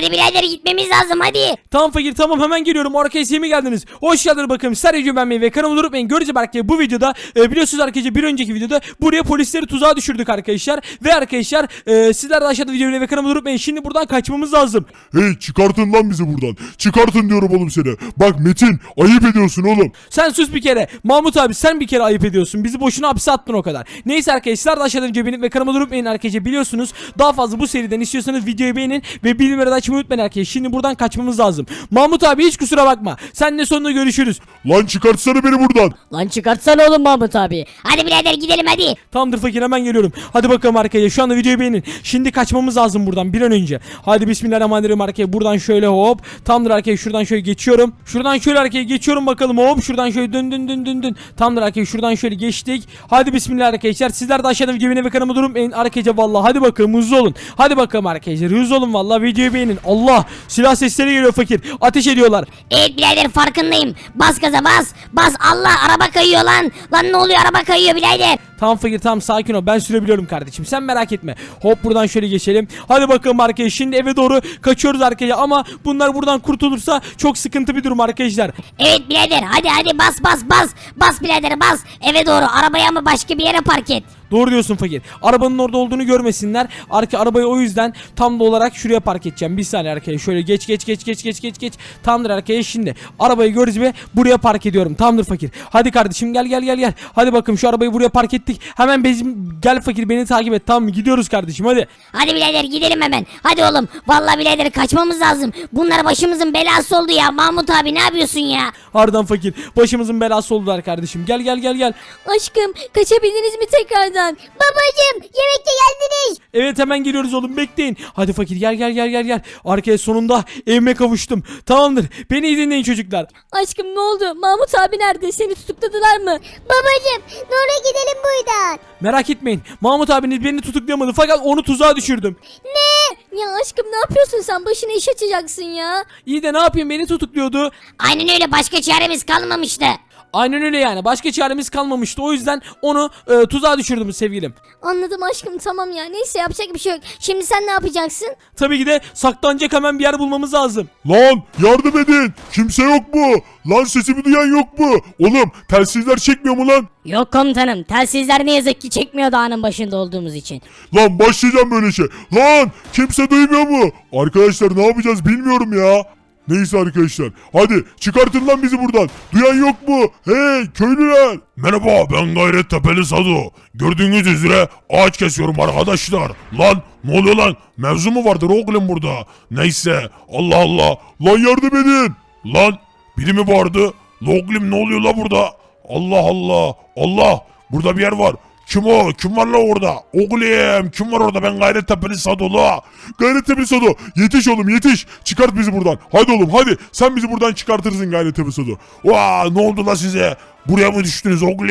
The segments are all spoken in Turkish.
Hadi birader gitmemiz lazım hadi. Tamam fakir tamam hemen geliyorum arkadaşlar mi geldiniz? Hoş geldiniz bakın sadece beğenmeyi ve kanalıma unutmayın. Göreceğiz arkadaşlar bu videoda e, biliyorsunuz arkadaşlar bir önceki videoda buraya polisleri tuzağa düşürdük arkadaşlar. Ve arkadaşlar e, sizler de aşağıda videoyu ve kanalıma unutmayın. Şimdi buradan kaçmamız lazım. Hey çıkartın lan bizi buradan. Çıkartın diyorum oğlum seni. Bak Metin ayıp ediyorsun oğlum. Sen sus bir kere. Mahmut abi sen bir kere ayıp ediyorsun. Bizi boşuna hapse attın o kadar. Neyse arkadaşlar da aşağıdan cebini ve kanalıma unutmayın arkadaşlar. Biliyorsunuz daha fazla bu seriden istiyorsanız videoyu beğenin ve bildirimleri de açmayı unutmayın arkadaşlar. Şimdi buradan kaçmamız lazım. Mahmut abi hiç kusura bakma. Seninle sonunda görüşürüz. Lan çıkartsana beni buradan. Lan çıkartsana oğlum Mahmut abi. Hadi birader gidelim hadi. Tamamdır fakir hemen geliyorum. Hadi bakalım arkaya. Şu anda videoyu beğenin. Şimdi kaçmamız lazım buradan bir an önce. Hadi bismillahirrahmanirrahim arkaya. Buradan şöyle hop. Tamamdır arkaya şuradan şöyle geçiyorum. Şuradan şöyle arkaya geçiyorum bakalım hop. Şuradan şöyle dön dön dön dön dön. Tamamdır arkaya şuradan şöyle geçtik. Hadi bismillah arkadaşlar. Sizler de aşağıdan videoyu beğenin ve kanalıma durmayın. Arkadaşlar vallahi hadi bakalım hızlı olun. Hadi bakalım arkadaşlar hızlı olun vallahi videoyu beğenin. Allah silah sesleri geliyor fakir. Ateş ediyorlar. Evet birader farkındayım. Bas gaza bas. Bas Allah araba kayıyor lan. Lan ne oluyor araba kayıyor birader. Tamam fakir tamam sakin ol ben sürebiliyorum kardeşim sen merak etme Hop buradan şöyle geçelim Hadi bakalım arkadaşlar şimdi eve doğru kaçıyoruz arkaya ama bunlar buradan kurtulursa çok sıkıntı bir durum arkadaşlar Evet birader hadi hadi bas bas bas. Bas birader bas. Eve doğru arabaya mı başka bir yere park et. Doğru diyorsun fakir arabanın orada olduğunu görmesinler Arka arabayı o yüzden tam da olarak şuraya park edeceğim bir saniye arkaya şöyle geç geç geç geç geç geç geç Tamamdır arkaya şimdi arabayı görürüz ve buraya park ediyorum tamamdır fakir Hadi kardeşim gel gel gel gel Hadi bakın şu arabayı buraya park ettik hemen bizim gel fakir beni takip et tamam mı gidiyoruz kardeşim hadi Hadi birader gidelim hemen. Hadi oğlum. Vallahi birader kaçmamız lazım. Bunlar başımızın belası oldu ya. Mahmut abi ne yapıyorsun ya? Harbiden fakir. Başımızın belası oldular kardeşim. Gel gel gel gel. Aşkım kaçabildiniz mi tekrardan? Babacım yemekte geldiniz. Evet hemen geliyoruz oğlum bekleyin. Hadi fakir gel gel gel gel gel. Arkaya sonunda evime kavuştum. Tamamdır. Beni iyi dinleyin çocuklar. Aşkım ne oldu? Mahmut abi nerede? Seni tutukladılar mı? Babacım Nur'a gidelim buradan. Merak etmeyin. Mahmut abiniz beni tutuklayamadı fakat onu tuzağa düşürdüm. Ya aşkım ne yapıyorsun sen? Başına iş açacaksın ya. İyi de ne yapayım beni tutukluyordu. Aynen öyle başka çaremiz kalmamıştı. Aynen öyle yani. Başka çaremiz kalmamıştı. O yüzden onu e, tuzağa düşürdüm sevgilim. Anladım aşkım tamam ya. Neyse yapacak bir şey yok. Şimdi sen ne yapacaksın? Tabii ki de saklanacak hemen bir yer bulmamız lazım. Lan yardım edin. Kimse yok mu? Lan sesimi duyan yok mu? Oğlum telsizler çekmiyor mu lan? Yok komutanım. Telsizler ne yazık ki çekmiyor dağının başında olduğumuz için. Lan başlayacağım böyle şey. Lan kimse duymuyor mu? Arkadaşlar ne yapacağız bilmiyorum ya. Neyse arkadaşlar. Hadi çıkartın lan bizi buradan. Duyan yok mu? Hey köylüler. Merhaba ben Gayret Tepeli Sadu. Gördüğünüz üzere ağaç kesiyorum arkadaşlar. Lan ne oluyor lan? Mevzu mu vardır oğlum burada? Neyse Allah Allah. Lan yardım edin. Lan biri mi vardı? Oğlum ne oluyor la burada? Allah Allah. Allah. Burada bir yer var. Kim o? Kim var la orada? Oğlum kim var orada? Ben Gayret Tepeli Sado la. Gayret Tepeli Sado. Yetiş oğlum yetiş. Çıkart bizi buradan. Hadi oğlum hadi. Sen bizi buradan çıkartırsın Gayret Tepeli Sado. Vaa ne oldu la size? Buraya mı düştünüz oğlum?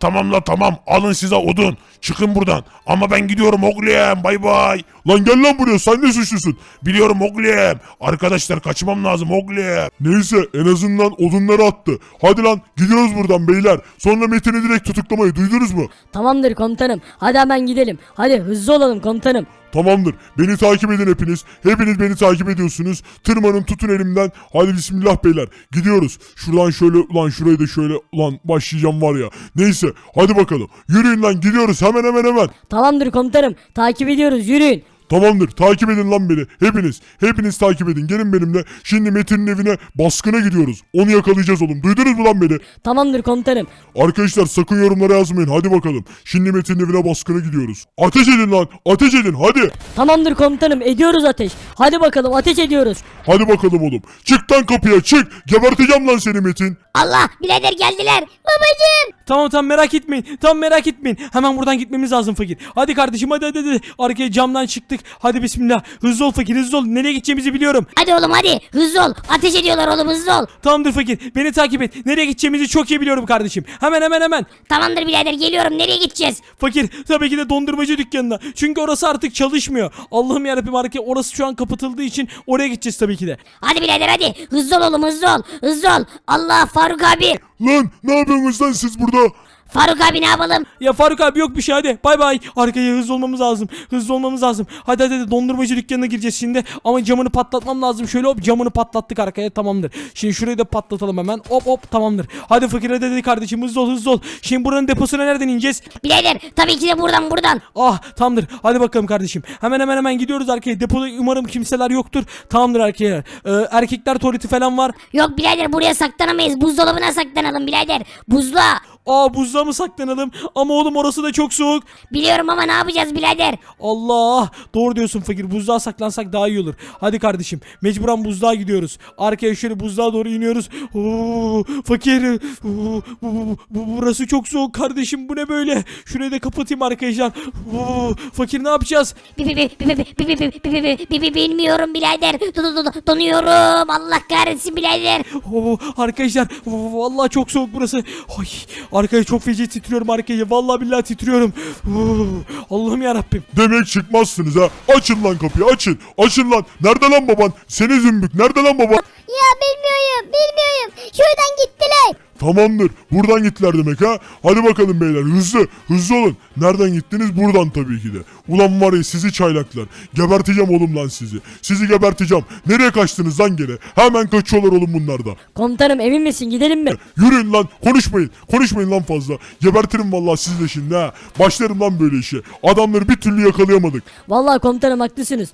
Tamam la tamam. Alın size odun. Çıkın buradan. Ama ben gidiyorum oğlum. Bay bay. Lan gel lan buraya. Sen de suçlusun. Biliyorum oğlum. Arkadaşlar kaçmam lazım oğlum. Neyse en azından odunları attı. Hadi lan gidiyoruz buradan beyler. Sonra Metin'i direkt tutuklamayı duydunuz mu? Tamamdır komutanım. Hadi hemen gidelim. Hadi hızlı olalım komutanım. Tamamdır. Beni takip edin hepiniz. Hepiniz beni takip ediyorsunuz. Tırmanın tutun elimden. Hadi bismillah beyler. Gidiyoruz. Şuradan şöyle ulan şurayı da şöyle ulan başlayacağım var ya. Neyse hadi bakalım. Yürüyün lan gidiyoruz hemen hemen hemen. Tamamdır komutanım. Takip ediyoruz. Yürüyün. Tamamdır takip edin lan beni. Hepiniz. Hepiniz takip edin. Gelin benimle. Şimdi Metin'in evine baskına gidiyoruz. Onu yakalayacağız oğlum. Duydunuz mu lan beni? Tamamdır komutanım. Arkadaşlar sakın yorumlara yazmayın. Hadi bakalım. Şimdi Metin'in evine baskına gidiyoruz. Ateş edin lan. Ateş edin hadi. Tamamdır komutanım. Ediyoruz ateş. Hadi bakalım ateş ediyoruz. Hadi bakalım oğlum. Çık lan kapıya çık. Geberteceğim lan seni Metin. Allah birader geldiler. Babacım. Tamam tamam merak etmeyin. Tamam merak etmeyin. Hemen buradan gitmemiz lazım fakir. Hadi kardeşim hadi hadi hadi. Arkaya camdan çıktık. Hadi bismillah. Hızlı ol fakir hızlı ol. Nereye gideceğimizi biliyorum. Hadi oğlum hadi hızlı ol. Ateş ediyorlar oğlum hızlı ol. Tamamdır fakir. Beni takip et. Nereye gideceğimizi çok iyi biliyorum kardeşim. Hemen hemen hemen. Tamamdır birader geliyorum nereye gideceğiz? Fakir tabii ki de dondurmacı dükkanına. Çünkü orası artık çalışmıyor. Allah'ım yarabbim arkaya orası şu an kapatıldığı için oraya gideceğiz tabii ki de. Hadi birader hadi hızlı ol oğlum hızlı ol. Hızlı ol. Allah Faruk abi. Lan ne yapıyorsunuz lan siz burada? Faruk abi ne yapalım? Ya Faruk abi yok bir şey hadi bay bay. Arkaya hızlı olmamız lazım. Hızlı olmamız lazım. Hadi hadi, hadi dondurmacı dükkanına gireceğiz şimdi. Ama camını patlatmam lazım. Şöyle hop camını patlattık arkaya tamamdır. Şimdi şurayı da patlatalım hemen. Hop hop tamamdır. Hadi fakir hadi, hadi kardeşim hızlı ol hızlı ol. Şimdi buranın deposuna nereden ineceğiz? Birader tabii ki de buradan buradan. Ah tamamdır. Hadi bakalım kardeşim. Hemen hemen hemen gidiyoruz arkaya. Depoda umarım kimseler yoktur. Tamamdır arkaya. Ee, erkekler tuvaleti falan var. Yok birader buraya saklanamayız. Buzdolabına saklanalım birader. Buzluğa. Aa buzluğa mı saklanalım? Ama oğlum orası da çok soğuk. Biliyorum ama ne yapacağız birader? Allah doğru diyorsun fakir buzluğa saklansak daha iyi olur. Hadi kardeşim mecburen buzluğa gidiyoruz. Arkaya şöyle buzluğa doğru iniyoruz. Oo, fakir oo, bu, bu- bu- burası çok soğuk kardeşim bu ne böyle? Şurayı da kapatayım arkadaşlar. Oo, fakir ne yapacağız? Bi bi bi bi bi bi bi bi bi bi bi bi bi bilmiyorum birader. Do- do- do- Donuyorum. Allah kahretsin birader. Oo, arkadaşlar oo, vallahi çok soğuk burası. Ay, arkaya çok feci titriyorum arkaya. Vallahi billahi titriyorum. Allah'ım ya Rabbim. Demek çıkmazsınız ha. Açın lan kapıyı açın. Açın lan. Nerede lan baban? Seni zümbük. Nerede lan baban? Ya bilmiyorum bilmiyorum. Şuradan gittiler. Tamamdır. Buradan gittiler demek ha. Hadi bakalım beyler hızlı. Hızlı olun. Nereden gittiniz? Buradan tabii ki de. Ulan var ya sizi çaylaklar. Geberteceğim oğlum lan sizi. Sizi geberteceğim. Nereye kaçtınız lan gene? Hemen kaçıyorlar oğlum bunlar da. Komutanım emin misin gidelim mi? Yürüyün lan. Konuşmayın. Konuşmayın lan fazla. Gebertirim vallahi sizi de şimdi ha. Başlarım lan böyle işe. Adamları bir türlü yakalayamadık. Vallahi komutanım haklısınız.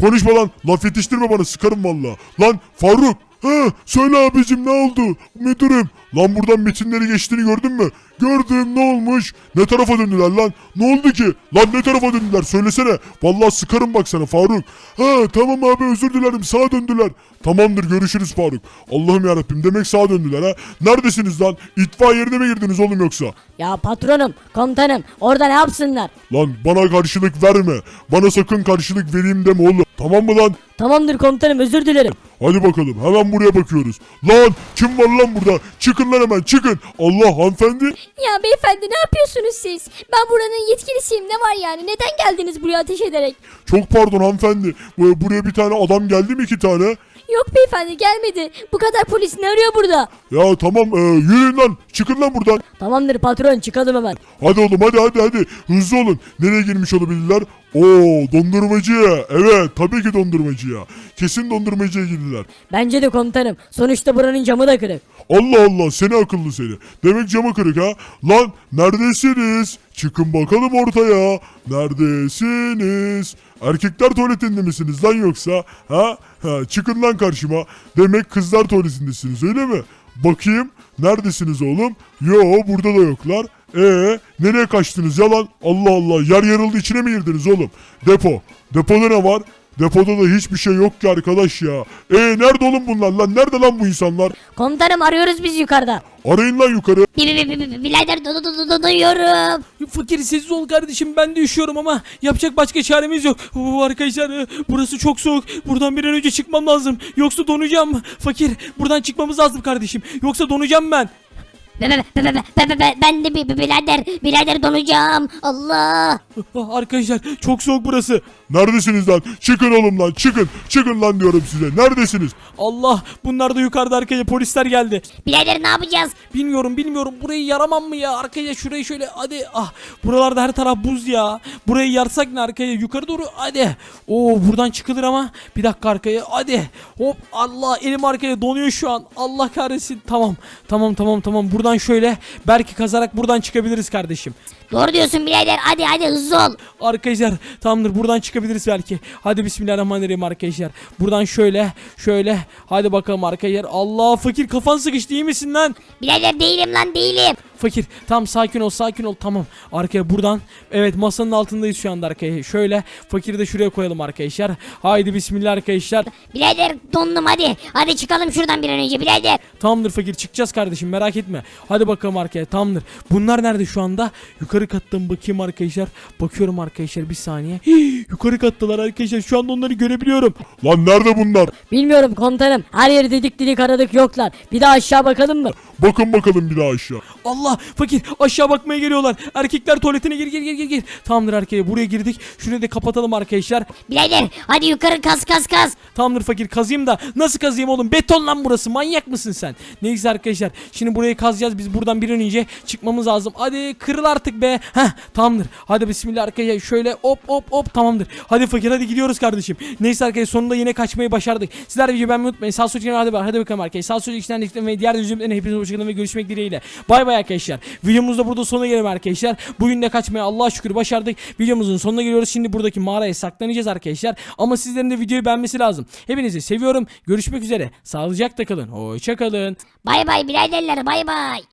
Konuşma lan. Laf yetiştirme bana sıkarım valla. Lan Faruk. Ha, söyle abicim ne oldu? Müdürüm. Lan buradan metinleri geçtiğini gördün mü? Gördüm ne olmuş? Ne tarafa döndüler lan? Ne oldu ki? Lan ne tarafa döndüler? Söylesene. Vallahi sıkarım bak sana Faruk. Ha tamam abi özür dilerim sağa döndüler. Tamamdır görüşürüz Faruk. Allah'ım yarabbim demek sağa döndüler ha. Neredesiniz lan? İtfaiye yerine mi girdiniz oğlum yoksa? Ya patronum, komutanım orada ne yapsınlar? Lan bana karşılık verme. Bana sakın karşılık vereyim deme oğlum. Tamam mı lan? Tamamdır komutanım özür dilerim. Hadi bakalım hemen buraya bakıyoruz. Lan kim var lan burada? Çıkın lan hemen çıkın. Allah hanımefendi. Ya beyefendi ne yapıyorsunuz siz? Ben buranın yetkilisiyim ne var yani? Neden geldiniz buraya ateş ederek? Çok pardon hanımefendi. Bu- Buraya bir tane adam geldi mi iki tane? Yok beyefendi gelmedi. Bu kadar polis ne arıyor burada? Ya tamam e, yürüyün lan. Çıkın lan buradan. Tamamdır patron çıkalım hemen. Hadi oğlum hadi hadi hadi. Hızlı olun. Nereye girmiş olabilirler? Oo dondurmacıya. Evet tabii ki dondurmacıya. Kesin dondurmacıya girdiler. Bence de komutanım. Sonuçta buranın camı da kırık. Allah Allah seni akıllı seni. Demek camı kırık ha. Lan neredesiniz? Çıkın bakalım ortaya. Neredesiniz? Erkekler tuvaletinde misiniz lan yoksa? Ha? ha çıkın lan karşıma. Demek kızlar tuvaletindesiniz öyle mi? Bakayım. Neredesiniz oğlum? Yo burada da yoklar. Ee nereye kaçtınız yalan? Allah Allah yer yarıldı içine mi girdiniz oğlum? Depo. Depoda ne var? Depoda da hiçbir şey yok ki arkadaş ya. E nerede oğlum bunlar lan? Nerede lan bu insanlar? Komutanım arıyoruz biz yukarıda. Arayın lan yukarı. Bi bi birader donuyorum. Fakir sessiz ol kardeşim ben de üşüyorum ama yapacak başka çaremiz yok. Oo, arkadaşlar e, burası çok soğuk. Buradan bir an önce çıkmam lazım. Yoksa donacağım. Fakir buradan çıkmamız lazım kardeşim. Yoksa donacağım ben. Be- be- be- be- be- be- be- Ben de bi- bi- birader birader donacağım. Allah. Ah, Arkadaşlar çok soğuk burası. Neredesiniz lan? Çıkın oğlum lan çıkın. Çıkın lan diyorum size. Neredesiniz? Allah bunlar da yukarıda arkaya polisler geldi. Birader ne yapacağız? Bilmiyorum bilmiyorum. Burayı yaramam mı ya? Arkaya şurayı şöyle hadi. Ah buralarda her taraf buz ya. Burayı yarsak ne arkaya? Yukarı doğru hadi. Oo buradan çıkılır ama. Bir dakika arkaya hadi. Hop Allah elim arkaya donuyor şu an. Allah kahretsin. Tamam tamam tamam tamam. Buradan şöyle belki kazarak buradan çıkabiliriz kardeşim. Doğru diyorsun birader. Hadi hadi hızlı ol. Arkadaşlar tamamdır. Buradan çıkabiliriz belki. Hadi bismillahirrahmanirrahim arkadaşlar. Buradan şöyle şöyle hadi bakalım arkadaşlar. Allah fakir kafan sıkıştı iyi misin lan? Birader değilim lan değilim. Fakir tam sakin ol sakin ol tamam. Arkaya buradan evet masanın altındayız şu anda arkaya. Şöyle fakiri de şuraya koyalım arkadaşlar. Haydi bismillah arkadaşlar. Birader dondum hadi. Hadi çıkalım şuradan bir an önce birader. Tamamdır fakir çıkacağız kardeşim merak etme. Hadi bakalım arkaya tamamdır. Bunlar nerede şu anda? Yukarı kattım bakayım arkadaşlar. Bakıyorum arkadaşlar bir saniye. Hii, yukarı kattılar arkadaşlar şu anda onları görebiliyorum. Lan nerede bunlar? Bilmiyorum komutanım. Her yeri dedik dedik aradık yoklar. Bir daha aşağı bakalım mı? Bakın bakalım bir daha aşağı. Allah fakir aşağı bakmaya geliyorlar. Erkekler tuvaletine gir gir gir gir gir. Tamamdır arkaya buraya girdik. Şurayı da kapatalım arkadaşlar. Birader hadi yukarı kas kas kas. Tamamdır fakir kazayım da nasıl kazayım oğlum beton lan burası manyak mısın sen? Neyse arkadaşlar şimdi burayı kazacağız biz buradan bir an önce çıkmamız lazım. Hadi kırıl artık be. Heh tamamdır. Hadi bismillah arkadaşlar şöyle hop hop hop tamamdır. Hadi fakir hadi gidiyoruz kardeşim. Neyse arkadaşlar sonunda yine kaçmayı başardık. Sizler de videoyu beğenmeyi unutmayın. Sağ sol çıkan hadi, hadi bakalım arkadaşlar. Sağ sol içinden linkten ve diğer yüzümden hepinize hoşçakalın ve görüşmek dileğiyle. Bay bay arkadaşlar. Videomuz da burada sonuna gelelim arkadaşlar. Bugün de kaçmayı Allah'a şükür başardık. Videomuzun sonuna geliyoruz. Şimdi buradaki mağaraya saklanacağız arkadaşlar. Ama sizlerin de videoyu beğenmesi lazım. Hepinizi seviyorum. Görüşmek üzere. Sağlıcakla kalın. Hoşça kalın. Bay bay biraderler bay bay.